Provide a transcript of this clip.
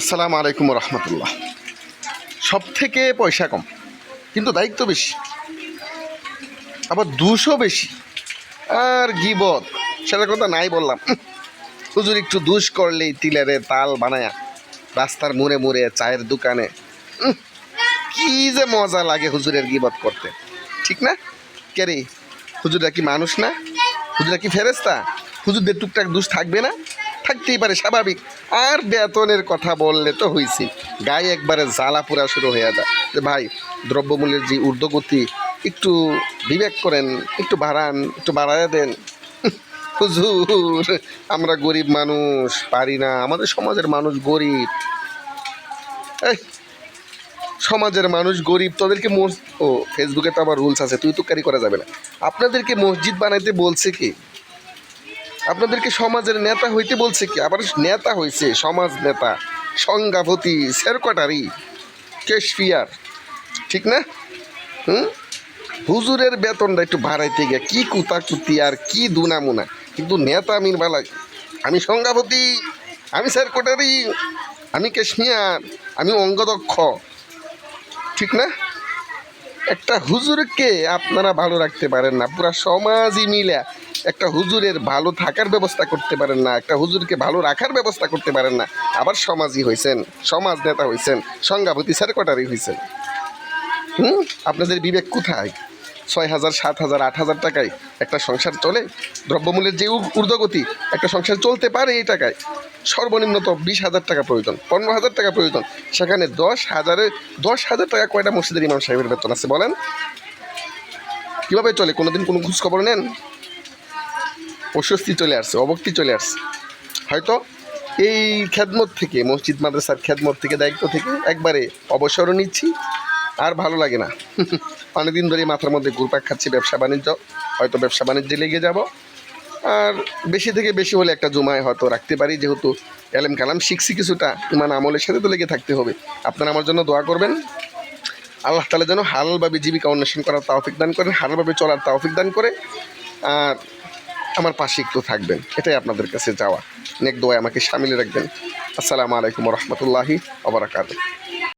আসসালামু আলাইকুম রহমতুল্লাহ। সব থেকে পয়সা কম, কিন্তু দায়িত্ব বেশি। আবার দুশো বেশি। আর গিবত সেটার কথা নাই বললাম। হুজুর একটু দুষ করলেই তিলেরে তাল বানায়া রাস্তার মুড়ে মুড়ে চায়ের দোকানে। কি যে মজা লাগে হুজুরের গিবত করতে। ঠিক না? কে রে? হুজুররা কি মানুষ না? হুজুরা কি ফেরেস্তা হুজুরদের টুকটাক দুষ থাকবে না? থাকতেই পারে, স্বাভাবিক। আর বেতনের কথা বললে তো হয়েছে গায়ে একবারে জ্বালা পোড়া শুরু হয়ে যায়। যে ভাই, দ্রব্যমূল্যের যে ঊর্ধ্বগতি, একটু বিবেক করেন, একটু বাড়ান, একটু বাড়ায় দেন। হুজুর, আমরা গরিব মানুষ, পারি না। আমাদের সমাজের মানুষ গরিব। সমাজের মানুষ গরিব, তাদেরকে ও, ফেসবুকে তো আবার রুলস আছে, তুই তুকারি করা যাবে না। আপনাদেরকে মসজিদ বানাইতে বলছে কি? আপনাদেরকে সমাজের নেতা হইতে বলছে কি? আবার নেতা হয়েছে সমাজ নেতা সংজ্ঞাপতি সেরকটারি কেশফিয়ার, ঠিক না? হুম? হুজুরের বেতনটা একটু বাড়াইতে গিয়ে কি কুতাকুতি আর কি দুনামুনা। কিন্তু নেতা আমির বেলা, আমি সংজ্ঞাপতি আমি সেরকটারি আমি কেশমিয়ার আমি অঙ্গদক্ষ, ঠিক না? একটা হুজুরকে আপনারা ভালো রাখতে পারেন না। পুরা সমাজই মিলে একটা হুজুরের ভালো থাকার ব্যবস্থা করতে পারেন না, একটা হুজুরকে ভালো রাখার ব্যবস্থা করতে পারেন না। আবার সমাজই হয়েছেন সমাজ নেতা হয়েছেন সংজ্ঞাপতি স্যার কটারি হয়েছেন হুম? আপনাদের বিবেক কোথায়? ছয় হাজার সাত হাজার আট হাজার টাকায় একটা সংসার চলে। দ্রব্যমূল্যের যে ঊর্ধ্বগতি, একটা সংসার চলতে পারে এই টাকায়। সর্বনিম্ন তো বিশ হাজার টাকা প্রয়োজন পনেরো হাজার টাকা প্রয়োজন। সেখানে দশ হাজারে দশ হাজার টাকা কয়টা মসজিদের ইমাম সাহেবের বেতন আছে বলেন? কীভাবে চলে? কোনো খোঁজ খবর নেন? অস্বস্তি চলে আসছে, অবক্তি চলে আসছে। হয়তো এই খেদমত থেকে, মসজিদ, মাদ্রাসার খেদমত থেকে, দায়িত্ব থেকে একবারে অবসরও নিচ্ছি। আর ভালো লাগে না। অনেকদিন ধরে মাথার মধ্যে ঘুরপাক খাচ্ছি, ব্যবসা বাণিজ্য। হয়তো ব্যবসা বাণিজ্যে লেগে যাব। আর বেশি থেকে বেশি হলে একটা জুমায় হয়তো রাখতে পারি। যেহেতু এলেম কালাম শিখছি কিছুটা, ইমান আমলের সাথে তো লেগে থাকতে হবে। আপনারা আমার জন্য দোয়া করবেন। আল্লাহ তালা যেন হালালভাবে জীবিকা অন্বেষণ করার তাওফিক দান করেন হালালভাবে চলার তাওফিক দান করে, আর আমার পাশে একটু থাকবেন। এটাই আপনাদের কাছে যাওয়া। নেক দোয়া আমাকে সামিলে রাখবেন। আসসালামু আলাইকুম রহমতুল্লাহি আবরাকাত